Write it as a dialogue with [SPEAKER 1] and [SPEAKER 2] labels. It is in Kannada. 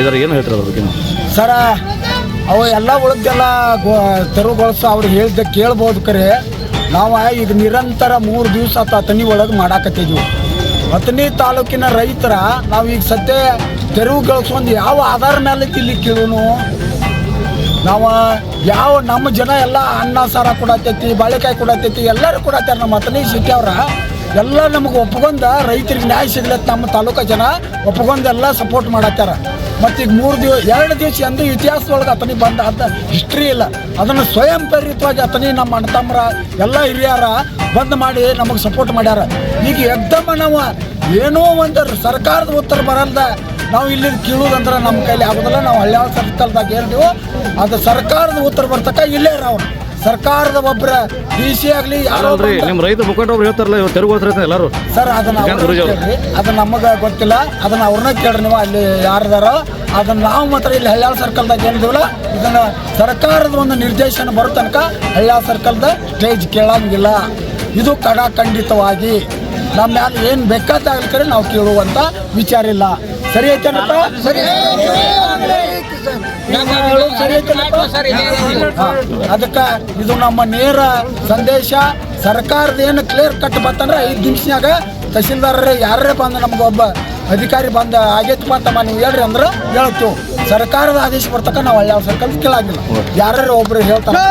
[SPEAKER 1] ಇದರ ಏನು ಹೇಳ್ತಾರೆ ಬಗ್ಗೆ
[SPEAKER 2] ಸರ, ಅವು ಎಲ್ಲ ಉಳಿದೆಲ್ಲ ಗೋ ತೆರವುಗೊಳಿಸೋ ಅವ್ರು ಹೇಳ್ದೆ ಕೇಳ್ಬೋದು ಕರೆ. ನಾವು ಈಗ ನಿರಂತರ ಮೂರು ದಿವಸ ಅತನಿ ಒಳಗೆ ಮಾಡಾಕತ್ತಿದ್ವಿ. ಅತನಿ ತಾಲೂಕಿನ ರೈತರ ನಾವು ಈಗ ಸದ್ಯ ತೆರವುಗೊಳಿಸೊಂದು ಯಾವ ಆಧಾರ ಮೇಲೆ ಇಲ್ಲಿ ಕೇಳೋನು? ನಾವು ಯಾವ ನಮ್ಮ ಜನ ಎಲ್ಲ ಅನ್ನ, ಸಾರ ಕೊಡತೈತಿ ಬಾಳೆಕಾಯಿ ಕೊಡತೈತಿ ಎಲ್ಲರೂ ಕೊಡತ್ತಾರೆ ನಮ್ಮ ಅತನಿ ಸಿಟಿ ಎಲ್ಲ ನಮಗೆ ಒಪ್ಕೊಂಡ ರೈತರಿಗೆ ನ್ಯಾಯ ಸಿಗ್ಲತ್ತ ನಮ್ಮ ತಾಲೂಕ ಜನ ಒಪ್ಕೊಂಡೆಲ್ಲ ಸಪೋರ್ಟ್ ಮಾಡತ್ತಾರ ಮತ್ತು ಈಗ ಮೂರು ದಿವಸ ಎರಡು ದಿವಸ ಎಂದು ಇತಿಹಾಸದೊಳಗೆ ಆತನಿಗೆ ಬಂದ ಅಂತ ಹಿಸ್ಟ್ರಿ ಇಲ್ಲ. ಅದನ್ನು ಸ್ವಯಂ ಪ್ರೇರಿತವಾಗಿ ಅತನಿ ನಮ್ಮ ಅಣ್ಣ ತಮ್ಮರ ಎಲ್ಲ ಹಿರಿಯರ ಬಂದ್ ಮಾಡಿ ನಮಗೆ ಸಪೋರ್ಟ್ ಮಾಡ್ಯಾರ. ಈಗ ಎಕ್ದಮ್ಮ ನಾವು ಏನೋ ಒಂದು ಸರ್ಕಾರದ ಉತ್ತರ ಬರಲ್ದ, ನಾವು ಇಲ್ಲಿ ಕೀಳುದಂದ್ರೆ ನಮ್ಮ ಕೈಲಿ ಆಗೋದಿಲ್ಲ, ನಾವು ಹಳ್ಳಿಯ ಸರ್ಕಲ್ದಾಗ ಹೇಳ್ತೀವೋ ಅದು ಸರ್ಕಾರದ ಉತ್ತರ ಬರ್ತಕ್ಕ ಇಲ್ಲೇ ನಾವು ಸರ್ಕಾರದ ಒಬ್ಬರ ಡಿ ಸಿ ಆಗಲಿ
[SPEAKER 1] ಅಲ್ರಿ ನಿಮ್ಮ ರೈತ ಮುಖಂಡರು ಹೇಳ್ತಾರಲ್ಲ ಇವ್ರು ತೆರವುಗೊಳಿಸ್ತಾರೆ ಎಲ್ಲರೂ.
[SPEAKER 2] ಸರ್ ಅದನ್ನ ಅವ್ರನ್ನ
[SPEAKER 1] ಗುರೂಜಿ ಅವ್ರು.
[SPEAKER 2] ಕೇಳ್ರಿ. ಅದು ನಮಗೆ ಗೊತ್ತಿಲ್ಲ. ಅದನ್ನ ಅವ್ರನ್ನ ಕೇಳ್ರಿ ನೀವು ಅಲ್ಲಿ ಯಾರ್ದಾರೋ. ಅದನ್ನು ನಾವು ಮಾತ್ರ ಇಲ್ಲಿ ಹಳ್ಯಾಳ ಸರ್ಕಲ್ದಾಗ ಏನಿದೀವಲ್ಲ ಇದನ್ನ ಸರ್ಕಾರದ ಒಂದು ನಿರ್ದೇಶನ ಬರೋ ತನಕ ಹಳ್ಯಾಳ ಸರ್ಕಲ್ದ ಸ್ಟೇಜ್ ಕೇಳಂಗಿಲ್ಲ. ಇದು ಕಡಾಖಂಡಿತವಾಗಿ ನಮ್ಮ ಯಾರು ಏನು ಬೇಕಾದಾಗಲಿ ನಾವು ಕೇಳುವಂತ ವಿಚಾರ ಇಲ್ಲ. ಸರಿ ಐತೆ ಸರಿ. ಅದಕ್ಕೆ ಇದು. ನಮ್ಮ ನೇರ ಸಂದೇಶ ಸರ್ಕಾರದ ಏನು ಕ್ಲಿಯರ್ ಕಟ್ ಬಂತಂದ್ರೆ ಐದು ನಿಮಿಷನಾಗ ತಹಸೀಲ್ದಾರರೇ ಯಾರೇ ಬಂದು ನಮ್ಗೆ ಒಬ್ಬ ಅಧಿಕಾರಿ ಬಂದ ಆಗೈತಪ್ಪ ಅಂತಮ್ಮ ನೀವು ಹೇಳ್ರಿ ಅಂದ್ರೆ ಹೇಳ್ತು ಸರ್ಕಾರದ ಆದೇಶ ಬರ್ತಕ್ಕ ನಾವು ಯಾವ ಸರ್ಕಾರ ಕೇಳಾಗಿಲ್ಲ. ಯಾರ್ಯಾರು ಒಬ್ರು ಹೇಳ್ತಾರೆ.